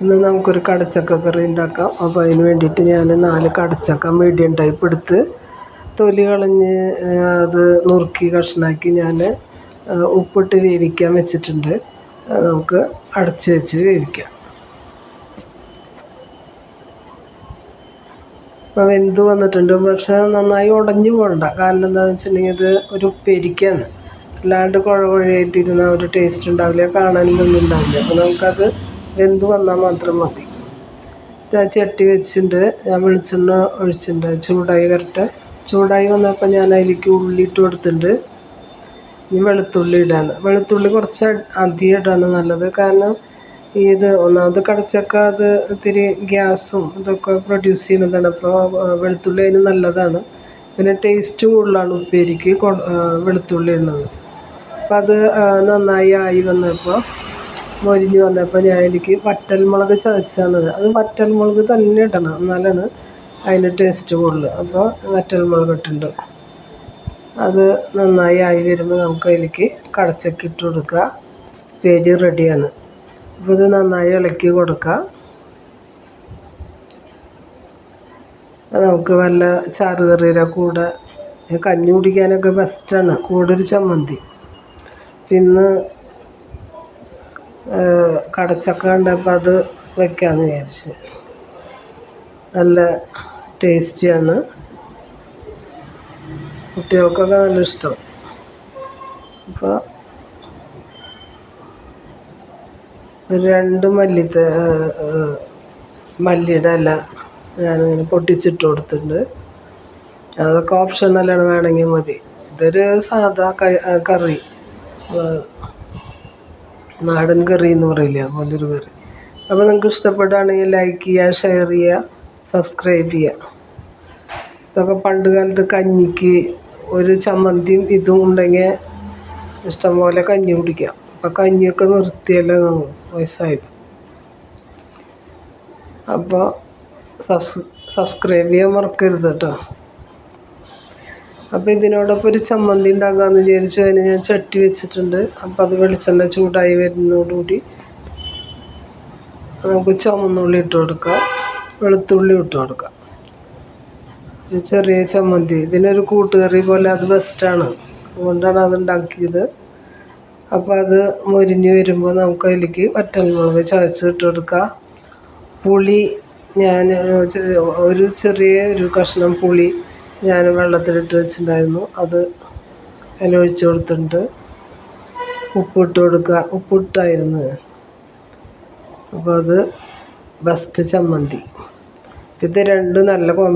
ഇന്ന് നമുക്കൊരു കടച്ചക്ക കറി ഉണ്ടാക്കാം അപ്പോൾ അതിന് വേണ്ടിയിട്ട് ഞാൻ നാല് കടച്ചക്ക മീഡിയം ടൈപ്പ് എടുത്ത് തൊലി കളഞ്ഞ് അത് നുറുക്കി കഷ്ണാക്കി ഞാൻ ഉപ്പിട്ട് വേവിക്കാൻ വെച്ചിട്ടുണ്ട്. നമുക്ക് അടച്ച് വെച്ച് വേവിക്കാം. അപ്പോൾ വെന്ത് വന്നിട്ടുണ്ട്. പക്ഷേ നന്നായി ഉടഞ്ഞു പോകണ്ട. കാരണം എന്താണെന്ന് വെച്ചിട്ടുണ്ടെങ്കിൽ ഇത് ഒരു ഉപ്പേരിക്കാണ്. അല്ലാണ്ട് കുഴ കുഴയായിട്ടിരുന്ന ഒരു ടേസ്റ്റ് ഉണ്ടാവില്ല കാണാനൊന്നും ഉണ്ടാവില്ല. അപ്പോൾ നമുക്കത് വെന്ത് വന്നാൽ മാത്രം മതി. ഞാൻ ചട്ടി വെച്ചിട്ടുണ്ട്. ഞാൻ വെളിച്ചെണ്ണ ഒഴിച്ചിട്ടുണ്ട്. ചൂടായി വരട്ടെ. ചൂടായി വന്നപ്പോൾ ഞാൻ അതിലേക്ക് ഉള്ളി ഇട്ട് കൊടുത്തിട്ടുണ്ട്. ഇനി വെളുത്തുള്ളി ഇടാണ്. വെളുത്തുള്ളി കുറച്ച് അധികം ഇടാണ് നല്ലത്. കാരണം ഇത് ഒന്നാമത് കടച്ചക്ക അത് ഇത്തിരി ഗ്യാസും ഇതൊക്കെ പ്രൊഡ്യൂസ് ചെയ്യുന്നതാണ്. അപ്പോൾ വെളുത്തുള്ളി അതിന് നല്ലതാണ്. പിന്നെ ടേസ്റ്റ് കൂടുതലാണ് ഉപ്പേരിക്ക് വെളുത്തുള്ളി ഉള്ളത് അപ്പോൾ അത് നന്നായി ആയി വന്നപ്പോൾ മൊരിഞ്ഞ് വന്നപ്പോൾ ഞാൻ എനിക്ക് വറ്റൽമുളക് ചതച്ചാണ്. അത് വറ്റൽമുളക് തന്നെ ഇടണം. എന്നാലാണ് അതിന് ടേസ്റ്റ് കൂടുതൽ അപ്പോൾ വറ്റൽമുളക് ഇട്ടുണ്ട് അത് നന്നായി ആയി വരുമ്പോൾ നമുക്ക് അതിലേക്ക് കടച്ചൊക്കെ ഇട്ട് കൊടുക്കുക. പേര് റെഡിയാണ്. അപ്പോൾ ഇത് നന്നായി ഇളക്കി കൊടുക്കുക. നമുക്ക് വല്ല ചാറുകറിയുടെ കൂടെ കഞ്ഞി കുടിക്കാനൊക്കെ ബെസ്റ്റാണ് കൂടെ ഒരു ചമ്മന്തി. പിന്നെ കടച്ചക്ക കണ്ടപ്പോൾ അത് വയ്ക്കാമെന്ന് വിചാരിച്ച്. നല്ല ടേസ്റ്റിയാണ്. കുട്ടികൾക്കൊക്കെ നല്ല ഇഷ്ടം. അപ്പോൾ ഒരു രണ്ട് മല്ലിത്തെ മല്ലിയുടെ ഇല ഞാനിങ്ങനെ പൊട്ടിച്ചിട്ട് കൊടുത്തിട്ടുണ്ട്. അതൊക്കെ ഓപ്ഷണലാണ് വേണമെങ്കിൽ മതി. ഇതൊരു സാധാ കറി. നാടൻ കറി എന്ന് പറയില്ലേ അതുപോലൊരു കറി. അപ്പോൾ നിങ്ങൾക്ക് ഇഷ്ടപ്പെടുകയാണെങ്കിൽ ലൈക്ക് ചെയ്യുക ഷെയർ ചെയ്യുക സബ്സ്ക്രൈബ് ചെയ്യുക. ഇതൊക്കെ പണ്ട് കാലത്ത് കഞ്ഞിക്ക് ഒരു ചമ്മന്തിയും ഇതും ഉണ്ടെങ്കിൽ ഇഷ്ടംപോലെ കഞ്ഞി കുടിക്കാം. അപ്പം കഞ്ഞിയൊക്കെ നിർത്തിയല്ലോ വയസ്സായി. അപ്പോൾ സബ്സ് സബ്സ്ക്രൈബ് ചെയ്യാൻ മറക്കരുത് കേട്ടോ. അപ്പോൾ ഇതിനോടൊപ്പം ഒരു ചമ്മന്തി ഉണ്ടാക്കാമെന്ന് വിചാരിച്ചു അതിന് ഞാൻ ചട്ടി വെച്ചിട്ടുണ്ട്. അപ്പോൾ അത് വെളിച്ചെണ്ണ ചൂടായി വരുന്നതോടുകൂടി നമുക്ക് ചുമന്നുള്ളി ഇട്ട് കൊടുക്കാം. വെളുത്തുള്ളി ഇട്ട് കൊടുക്കാം. ഒരു ചെറിയ ചമ്മന്തി. ഇതിനൊരു കൂട്ടുകറി പോലെ അത് ബെസ്റ്റാണ് അതുകൊണ്ടാണ് അത് ഉണ്ടാക്കിയത്. അപ്പോൾ അത് മൊരിഞ്ഞ് വരുമ്പോൾ നമുക്ക് അതിലേക്ക് വറ്റൽമുളക് ചതച്ച് ഇട്ട് കൊടുക്കുക പുളി ഞാൻ ഒരു ചെറിയ ഒരു കഷ്ണം പുളി ഞാൻ വെള്ളത്തിലിട്ട് വെച്ചിട്ടുണ്ടായിരുന്നു. അത് അതിൽ ഒഴിച്ച് കൊടുത്തിട്ടുണ്ട്. ഉപ്പിട്ട് കൊടുക്കുക. ഉപ്പിട്ടായിരുന്നു അപ്പോൾ അത് ബെസ്റ്റ് ചമ്മന്തി. ഇത് രണ്ടും നല്ല കോമ്പി